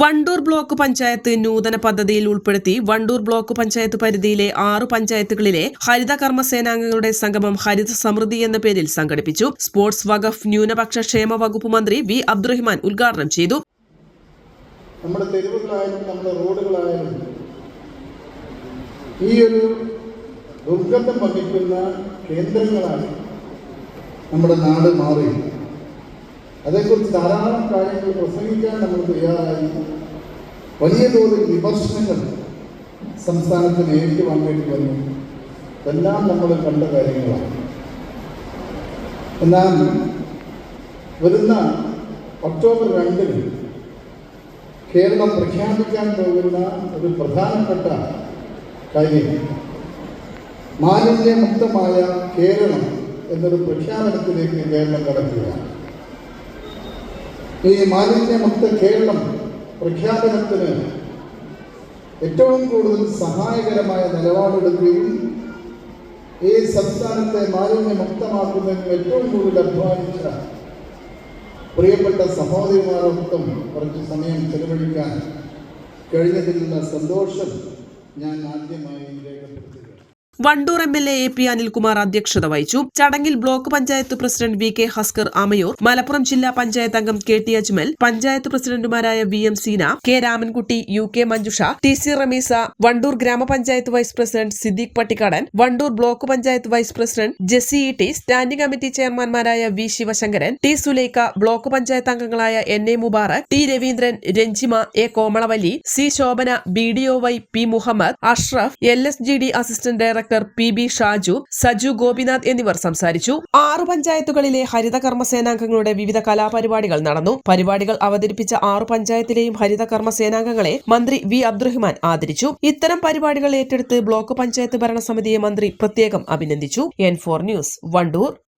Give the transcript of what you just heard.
Wandoor block panchayat നൂതന പദ്ധതിയിൽ ഉൾപ്പെടുത്തി വണ്ടൂർ ബ്ലോക്ക് പഞ്ചായത്ത് പരിധിയിലെ ആറു പഞ്ചായത്തുകളിലെ ഹരിത കർമ്മസേനാംഗങ്ങളുടെ സംഗമം ഹരിത സമൃദ്ധി എന്ന പേരിൽ സംഘടിപ്പിച്ചു. സ്പോർട്സ് വഖഫ് ന്യൂനപക്ഷ ക്ഷേമ വകുപ്പ് മന്ത്രി വി അബ്ദുറഹിമാൻ ഉദ്ഘാടനം ചെയ്തു. നമ്മുടെ തെരുവുകളായാലും നമ്മുടെ റോഡുകളായാലും ഈ ഒരു ദുർഗന്ധം വഹിക്കുന്ന കേന്ദ്രങ്ങളാണ് നമ്മുടെ നാട് മാറി. അതേക്കുറിച്ച് ധാരാളം കാര്യങ്ങൾ പ്രസംഗിക്കാൻ നമ്മൾ തയ്യാറായി. വലിയ തോതിൽ വിമർശനങ്ങൾ സംസ്ഥാനത്തിന് നേരിട്ട് വാങ്ങേണ്ടി വന്നു. എല്ലാം നമ്മൾ കണ്ട കാര്യങ്ങളാണ്. എന്നാൽ വരുന്ന ഒക്ടോബർ രണ്ടിന് കേരളം പ്രഖ്യാപിക്കാൻ പോകുന്ന ഒരു പ്രധാനപ്പെട്ട കാര്യം മാലിന്യമുക്തമായ കേരളം എന്നൊരു പ്രഖ്യാപനത്തിലേക്ക് കേരളം കടക്കുകയാണ്. ഈ മാലിന്യമുക്ത കേരളം പ്രഖ്യാപനത്തിന് ഏറ്റവും കൂടുതൽ സഹായകരമായ നിലപാടെടുക്കുകയും ഈ സംസ്ഥാനത്തെ മാലിന്യമുക്തമാക്കുന്നതിന് ഏറ്റവും കൂടുതൽ അധ്വാനിച്ച പ്രിയപ്പെട്ട സഹോദരിമാരോടൊപ്പം കുറച്ച് സമയം ചെലവഴിക്കാൻ കഴിഞ്ഞതിലുള്ള സന്തോഷം ഞാൻ ആദ്യമായി രേഖപ്പെടുത്തുക Wandoor M L A A P Anilkumar അധ്യക്ഷത വഹിച്ചു. ചടങ്ങിൽ block panchayat president V K Haskar Amayur Malappuram ജില്ലാ പഞ്ചായത്ത് അംഗം കെ ടി അജ്മൽ പഞ്ചായത്ത് പ്രസിഡന്റുമാരായ V M Seena K Ramankutty U K Manjusha T C Ramees Wandoor ഗ്രാമപഞ്ചായത്ത് vice president Siddique Pattikkadan Wandoor block panchayat vice president Jessy E T standing committee ചെയർമാൻമാരായ V Sivasankaran T Sulaikha block panchayat അംഗങ്ങളായ N A Mubarak T Raveendran Ranjima A Komalavalli C Shobhana B D O Y P Muhammad Ashraf L S G D assistant director P B Shaju Saju Gopinath എന്നിവർ സംസാരിച്ചു. ആറു പഞ്ചായത്തുകളിലെ ഹരിത കർമ്മസേനാംഗങ്ങളുടെ വിവിധ കലാപരിപാടികൾ നടന്നു. പരിപാടികൾ അവതരിപ്പിച്ച ആറു പഞ്ചായത്തിലെയും ഹരിത കർമ്മസേനാംഗങ്ങളെ മന്ത്രി വി അബ്ദുറഹിമാൻ ആദരിച്ചു. ഇത്തരം പരിപാടികൾ ഏറ്റെടുത്ത് ബ്ലോക്ക് പഞ്ചായത്ത് ഭരണസമിതിയെ മന്ത്രി പ്രത്യേകം അഭിനന്ദിച്ചു. N four news Wandoor.